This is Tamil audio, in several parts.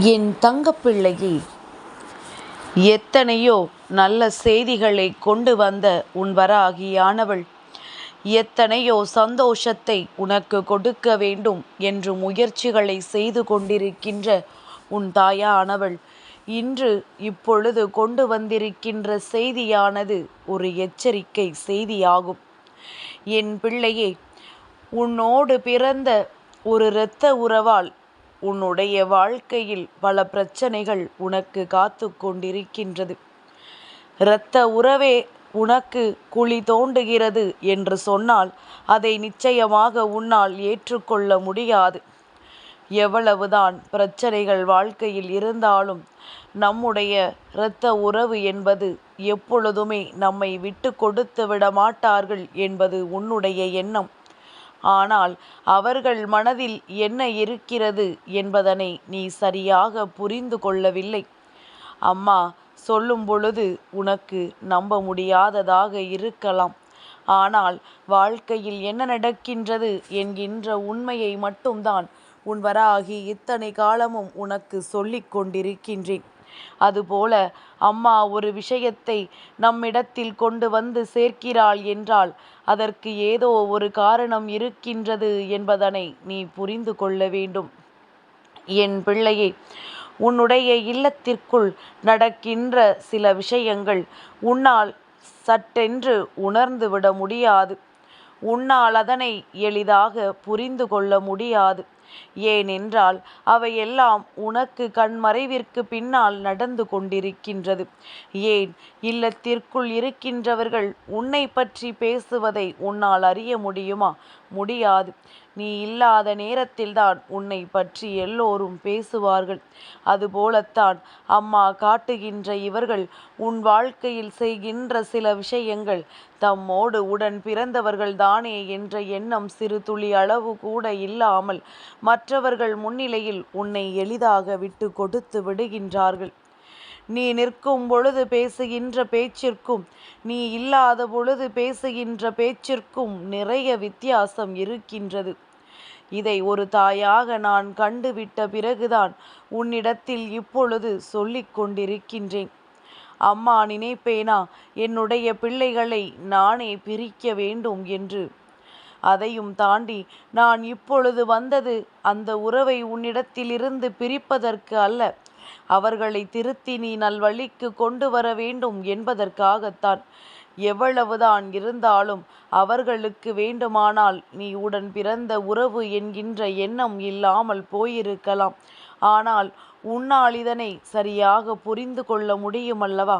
என் தங்கப்பிள்ளையே எத்தனையோ நல்ல செய்திகளை கொண்டு வந்த உன் வராகியானவள் எத்தனையோ சந்தோஷத்தை உனக்கு கொடுக்க வேண்டும் என்று முயற்சிகளை செய்து கொண்டிருக்கின்ற உன் தாயானவள் இன்று இப்பொழுது கொண்டு வந்திருக்கின்ற செய்தியானது ஒரு எச்சரிக்கை செய்தியாகும். என் பிள்ளையே உன்னோடு பிறந்த ஒரு இரத்த உறவால் உன்னுடைய வாழ்க்கையில் பல பிரச்சனைகள் உனக்கு காத்து கொண்டிருக்கின்றது. இரத்த உறவே உனக்கு குழி தோண்டுகிறது என்று சொன்னால் அதை நிச்சயமாக உன்னால் ஏற்றுக்கொள்ள முடியாது. எவ்வளவுதான் பிரச்சனைகள் வாழ்க்கையில் இருந்தாலும் நம்முடைய இரத்த உறவு என்பது எப்பொழுதுமே நம்மை விட்டு கொடுத்து விட மாட்டார்கள் என்பது உன்னுடைய எண்ணம். ஆனால் அவர்கள் மனதில் என்ன இருக்கிறது என்பதனை நீ சரியாக புரிந்து கொள்ளவில்லை. அம்மா சொல்லும் பொழுது உனக்கு நம்ப முடியாததாக இருக்கலாம். ஆனால் வாழ்க்கையில் என்ன நடக்கின்றது என்கின்ற உண்மையை மட்டும்தான் உன் வராகி இத்தனை காலமும் உனக்கு சொல்லிக் கொண்டிருக்கின்றேன். அதுபோல அம்மா ஒரு விஷயத்தை நம்மிடத்தில் கொண்டு வந்து சேர்க்கிறாள் என்றால் அதற்கு ஏதோ ஒரு காரணம் இருக்கின்றது என்பதனை நீ புரிந்து கொள்ள வேண்டும். என் பிள்ளையே உன்னுடைய இல்லத்திற்குள் நடக்கின்ற சில விஷயங்கள் உன்னால் சட்டென்று உணர்ந்து விட முடியாது. உன்னால் அதனை எளிதாக புரிந்து கொள்ள முடியாது. ஏனென்றால் அவையெல்லாம் உனக்கு கண்மறைவிற்கு பின்னால் நடந்து கொண்டிருக்கின்றது. ஏன் இல்லத்திற்குள் இருக்கின்றவர்கள் உன்னை பற்றி பேசுவதை உன்னால் அறிய முடியுமா? முடியாது. நீ இல்லாத நேரத்தில்தான் உன்னை பற்றி எல்லோரும் பேசுவார்கள். அதுபோலத்தான் அம்மா காட்டுகின்ற இவர்கள் உன் வாழ்க்கையில் செய்கின்ற சில விஷயங்கள் தம்மோடு உடன் பிறந்தவர்கள் தானே என்ற எண்ணம் சிறு துளி அளவு கூட இல்லாமல் மற்றவர்கள் முன்னிலையில் உன்னை எளிதாக விட்டு கொடுத்து விடுகின்றார்கள். நீ நிற்கும் பொழுது பேசுகின்ற பேச்சிற்கும் நீ இல்லாத பொழுது பேசுகின்ற பேச்சிற்கும் நிறைய வித்தியாசம் இருக்கின்றது. இதை ஒரு தாயாக நான் கண்டுவிட்ட பிறகுதான் உன்னிடத்தில் இப்பொழுது சொல்லிக் கொண்டிருக்கின்றேன். அம்மா நினைப்பேனா என்னுடைய பிள்ளைகளை நானே பிரிக்க வேண்டும் என்று. அதையும் தாண்டி நான் இப்பொழுது வந்தது அந்த உறவை உன்னிடத்திலிருந்து பிரிப்பதற்கு அல்ல. அவர்களை திருத்தி நீ நல்வழிக்கு கொண்டு வர வேண்டும் என்பதற்காகத்தான். எவ்வளவுதான் இருந்தாலும் அவர்களுக்கு வேண்டுமானால் நீ உடன் பிறந்த உறவு என்கின்ற எண்ணம் இல்லாமல் போயிருக்கலாம். ஆனால் உன்னால் இதனை சரியாக புரிந்து கொள்ள முடியுமல்லவா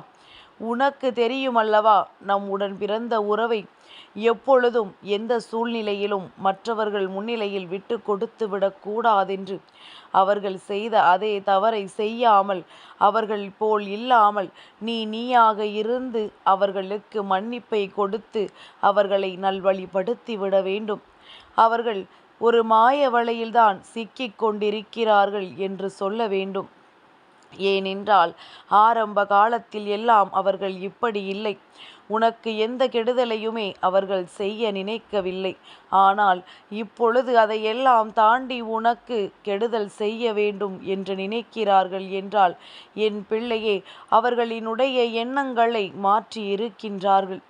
உனக்கு தெரியுமல்லவா நம் உடன் பிறந்த உறவை? எப்பொழுதும் எந்த சூழ்நிலையிலும் மற்றவர்கள் முன்னிலையில் விட்டு கொடுத்து விடக்கூடாதென்று அவர்கள் செய்த அதே தவறை செய்யாமல் அவர்கள் போல் இல்லாமல் நீ நீயாக இருந்து அவர்களுக்கு மன்னிப்பை கொடுத்து அவர்களை நல்வழிப்படுத்தி விட வேண்டும். அவர்கள் ஒரு மாய வலையில்தான் சிக்கிக் கொண்டிருக்கிறார்கள் என்று சொல்ல வேண்டும். ஏனென்றால் ஆரம்ப காலத்தில் எல்லாம் அவர்கள் இப்படி இல்லை. உனக்கு எந்த கெடுதலையுமே அவர்கள் செய்ய நினைக்கவில்லை. ஆனால் இப்பொழுது அதையெல்லாம் தாண்டி உனக்கு கெடுதல் செய்ய வேண்டும் என்று நினைக்கிறார்கள் என்றால் என் பிள்ளையே அவர்களினுடைய எண்ணங்களை மாற்றி இருக்கின்றார்கள்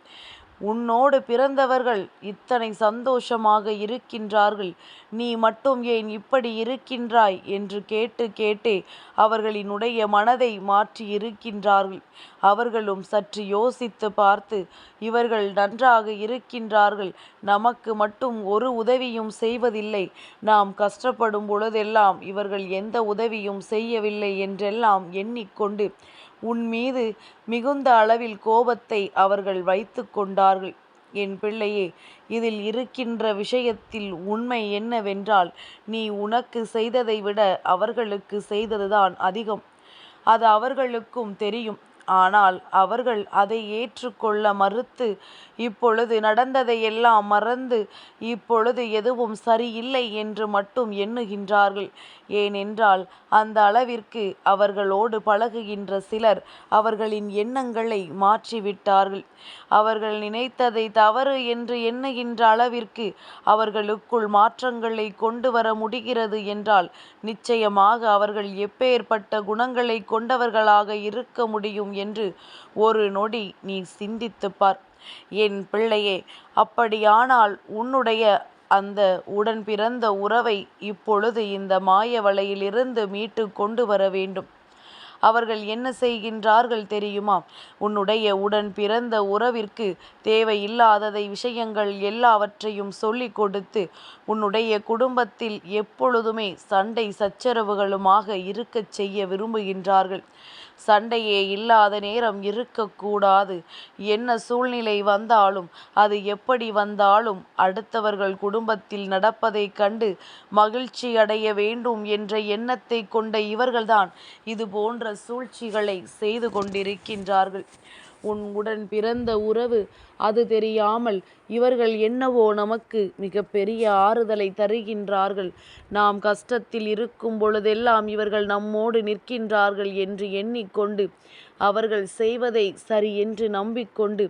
உன்னோடு பிறந்தவர்கள் இத்தனை சந்தோஷமாக இருக்கின்றார்கள். நீ மட்டும் ஏன் இப்படி இருக்கின்றாய்? என்று கேட்டு கேட்டே அவர்களினுடைய மனதை மாற்றி இருக்கின்றார்கள். அவர்களும் சற்று யோசித்து பார்த்து இவர்கள் நன்றாக இருக்கின்றார்கள். நமக்கு மட்டும் ஒரு உதவியும் செய்வதில்லை. நாம் கஷ்டப்படும் பொழுதெல்லாம் இவர்கள் எந்த உதவியும் செய்யவில்லை என்றெல்லாம் எண்ணிக்கொண்டு உன் மீது மிகுந்த அளவில் கோபத்தை அவர்கள் வைத்து கொண்டார்கள். என் பிள்ளையே இதில் இருக்கின்ற விஷயத்தில் உண்மை என்னவென்றால் நீ உனக்கு செய்ததை விட அவர்களுக்கு செய்ததுதான் அதிகம். அது அவர்களுக்கும் தெரியும். ஆனால் அவர்கள் அதை ஏற்றுக்கொள்ள மறுத்து இப்பொழுது நடந்ததையெல்லாம் மறந்து இப்பொழுது எதுவும் சரியில்லை என்று மட்டும் எண்ணுகின்றார்கள். ஏனென்றால் அந்த அளவிற்கு அவர்களோடு பழகுகின்ற சிலர் அவர்களின் எண்ணங்களை மாற்றிவிட்டார்கள். அவர்கள் நினைத்ததை தவறு என்று எண்ணுகின்ற அளவிற்கு அவர்களுக்குள் மாற்றங்களை கொண்டு வர முடிகிறது என்றால் நிச்சயமாக அவர்கள் எப்பேற்பட்ட குணங்களை கொண்டவர்களாக இருக்க முடியும் என்று ஒரு நொடி நீ சிந்தித்துப்பார் என் பிள்ளையே அப்படியானால் உன்னுடைய அந்த உடன் பிறந்த உறவை இப்பொழுது இந்த மாய வலையிலிருந்து மீட்டு கொண்டு வர வேண்டும். அவர்கள் என்ன செய்கின்றார்கள் தெரியுமா? உன்னுடைய உடன் பிறந்த உறவிற்கு தேவையில்லாததை விஷயங்கள் எல்லாவற்றையும் சொல்லிக் கொடுத்து உன்னுடைய குடும்பத்தில் எப்பொழுதுமே சண்டை சச்சரவுகளுமாக இருக்கச் செய்ய விரும்புகின்றார்கள். சண்டையே இல்லாத நேரம் இருக்கக்கூடாது. என்ன சூழ்நிலை வந்தாலும் அது எப்படி வந்தாலும் அடுத்தவர்கள் குடும்பத்தில் நடப்பதை கண்டு மகிழ்ச்சி அடைய வேண்டும் என்ற எண்ணத்தை கொண்ட இவர்கள்தான் இது போன்ற சூழ்ச்சிகளை செய்து கொண்டிருக்கின்றார்கள். உன் உடன் பிறந்த உறவு அது தெரியாமல் இவர்கள் என்னவோ நமக்கு மிக பெரிய ஆறுதலை தருகின்றார்கள். நாம் கஷ்டத்தில் இருக்கும் பொழுதெல்லாம் இவர்கள் நம்மோடு நிற்கின்றார்கள் என்று எண்ணிக்கொண்டு அவர்கள் செய்வதை சரி என்று நம்பிக்கொண்டு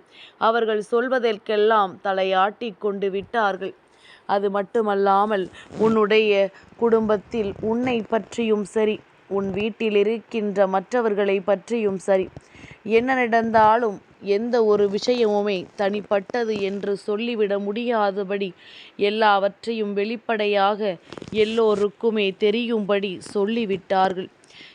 அவர்கள் சொல்வதற்கெல்லாம் தலையாட்டி கொண்டு விட்டார்கள். அது மட்டுமல்லாமல் உன்னுடைய குடும்பத்தில் உன்னை பற்றியும் சரி உன் வீட்டில் இருக்கின்ற மற்றவர்களை பற்றியும் சரி என்ன நடந்தாலும் எந்த ஒரு விஷயமுமே தனிப்பட்டது என்று சொல்லிவிட முடியாதபடி எல்லாவற்றையும் வெளிப்படையாக எல்லோருக்குமே தெரியும்படி சொல்லிவிட்டார்கள்.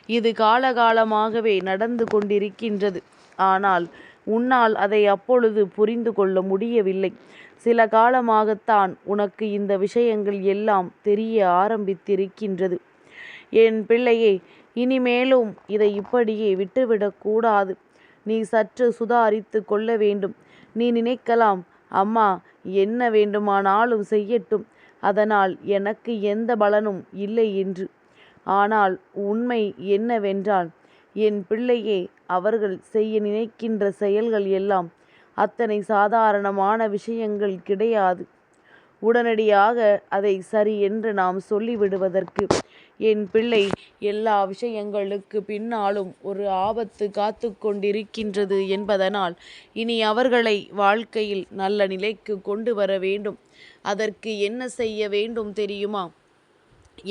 இது காலகாலமாகவே நடந்து கொண்டிருக்கின்றது. ஆனால் உன்னால் அதை அப்பொழுது புரிந்து கொள்ள முடியவில்லை. சில காலமாகத்தான் உனக்கு இந்த விஷயங்கள் எல்லாம் தெரிய ஆரம்பித்திருக்கின்றது. என் பிள்ளையே இனிமேலும் இதை இப்படியே விட்டுவிடக்கூடாது. நீ சற்று சுதாரித்து கொள்ள வேண்டும். நீ நினைக்கலாம் அம்மா என்ன வேண்டுமானாலும் செய்யட்டும். அதனால் எனக்கு எந்த பலனும் இல்லை என்று. ஆனால் உண்மை என்னவென்றால் என் பிள்ளையே அவர்கள் செய்ய நினைக்கின்ற செயல்கள் எல்லாம் அத்தனை சாதாரணமான விஷயங்கள் கிடையாது. உடனடியாக அதை சரி என்று நாம் சொல்லிவிடுவதற்கு. என் பிள்ளை எல்லா விஷயங்களுக்கு பின்னாலும் ஒரு ஆபத்து காத்து கொண்டிருக்கின்றது என்பதனால் இனி அவர்களை வாழ்க்கையில் நல்ல நிலைக்கு கொண்டு வர வேண்டும். அதற்கு என்ன செய்ய வேண்டும் தெரியுமா?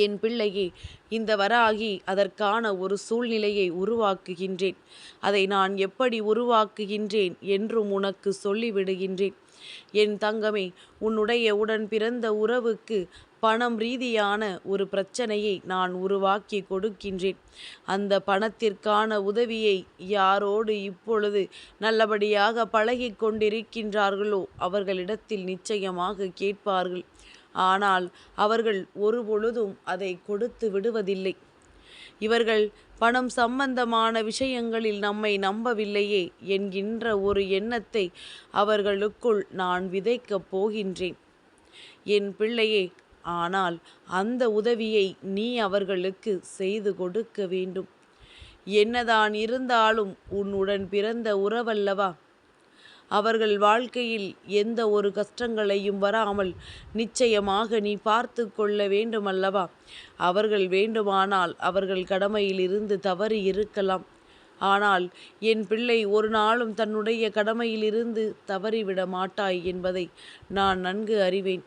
என் பிள்ளையே இந்த வராகி அதற்கான ஒரு சூழ்நிலையை உருவாக்குகின்றேன். அதை நான் எப்படி உருவாக்குகின்றேன் என்றும் உனக்கு சொல்லிவிடுகின்றேன். என் தங்கமே உன்னுடைய உடன் பிறந்த உறவுக்கு பணம் ரீதியான ஒரு பிரச்சனையை நான் உருவாக்கி கொடுக்கின்றேன். அந்த பணத்திற்கான உதவியை யாரோடு இப்பொழுது நல்லபடியாக பழகி கொண்டிருக்கின்றார்களோ அவர்களிடத்தில் நிச்சயமாக கேட்பார்கள். ஆனால் அவர்கள் ஒரு பொழுதும் அதை கொடுத்து விடுவதில்லை. இவர்கள் பணம் சம்பந்தமான விஷயங்களில் நம்மை நம்பவில்லையே என்கின்ற ஒரு எண்ணத்தை அவர்களுக்குள் நான் விதைக்கப் போகின்றேன். என் பிள்ளையே ஆனால் அந்த உதவியை நீ அவர்களுக்கு செய்து கொடுக்க வேண்டும். என்னதான் இருந்தாலும் உன்னுடன் பிறந்த உறவல்லவா? அவர்கள் வாழ்க்கையில் எந்த ஒரு கஷ்டங்களையும் வராமல் நிச்சயமாக நீ பார்த்து கொள்ள வேண்டுமல்லவா? அவர்கள் வேண்டுமானால் அவர்கள் கடமையில் இருந்து தவறி இருக்கலாம். ஆனால் என் பிள்ளை ஒரு நாளும் தன்னுடைய கடமையிலிருந்து தவறிவிட மாட்டாய் என்பதை நான் நன்கு அறிவேன்.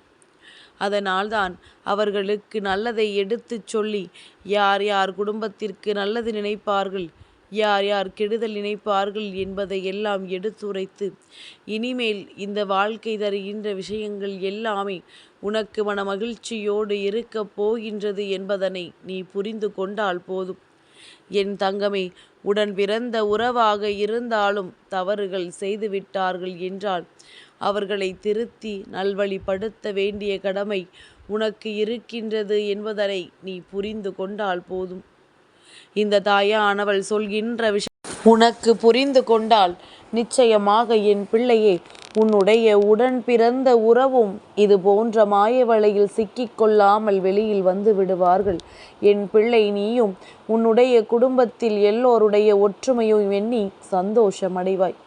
அதனால்தான் அவர்களுக்கு நல்லதை எடுத்துச் சொல்லி யார் யார் குடும்பத்திற்கு நல்லது நினைப்பார்கள்? யார் யார் கெடுதல் நினைப்பார்கள் என்பதை எல்லாம் எடுத்துரைத்து இனிமேல் இந்த வாழ்க்கை தருகின்ற விஷயங்கள் எல்லாமே உனக்கு மன மகிழ்ச்சியோடு இருக்கப் போகின்றது என்பதனை நீ புரிந்து கொண்டால் போதும். என் தங்கமே உடன் பிறந்த உறவாக இருந்தாலும் தவறுகள் செய்துவிட்டார்கள் என்றால் அவர்களை திருத்தி நல்வழிப்படுத்த வேண்டிய கடமை உனக்கு இருக்கின்றது என்பதனை நீ புரிந்து கொண்டால் போதும். இந்த தாயானவள் சொல்கின்ற விஷயம். உனக்கு புரிந்து கொண்டால் நிச்சயமாக என் பிள்ளையே உன்னுடைய உடன் பிறந்த உறவும் இது போன்ற மாய வலையில் சிக்கிக்கொள்ளாமல் வெளியில் வந்து விடுவார்கள். என் பிள்ளை நீயும் உன்னுடைய குடும்பத்தில் எல்லோருடைய ஒற்றுமையும் எண்ணி சந்தோஷமடைவாய்.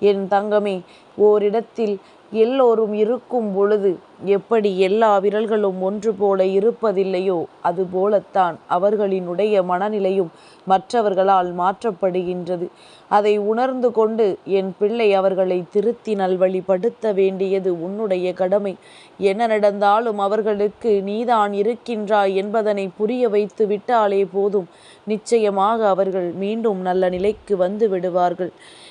என் தங்கமே ஓரிடத்தில் எல்லோரும் இருக்கும் பொழுது எப்படி எல்லா விரல்களும் ஒன்று போல இருப்பதில்லையோ அதுபோலத்தான் அவர்களினுடைய மனநிலையும் மற்றவர்களால் மாற்றப்படுகின்றது. அதை உணர்ந்து கொண்டு என் பிள்ளை அவர்களை திருத்தி நல்வழிப்படுத்த வேண்டியது உன்னுடைய கடமை. என்ன நடந்தாலும் அவர்களுக்கு நீதான் இருக்கின்றாய் என்பதனை புரிய வைத்து விட்டாலே போதும். நிச்சயமாக அவர்கள் மீண்டும் நல்ல நிலைக்கு வந்து விடுவார்கள்.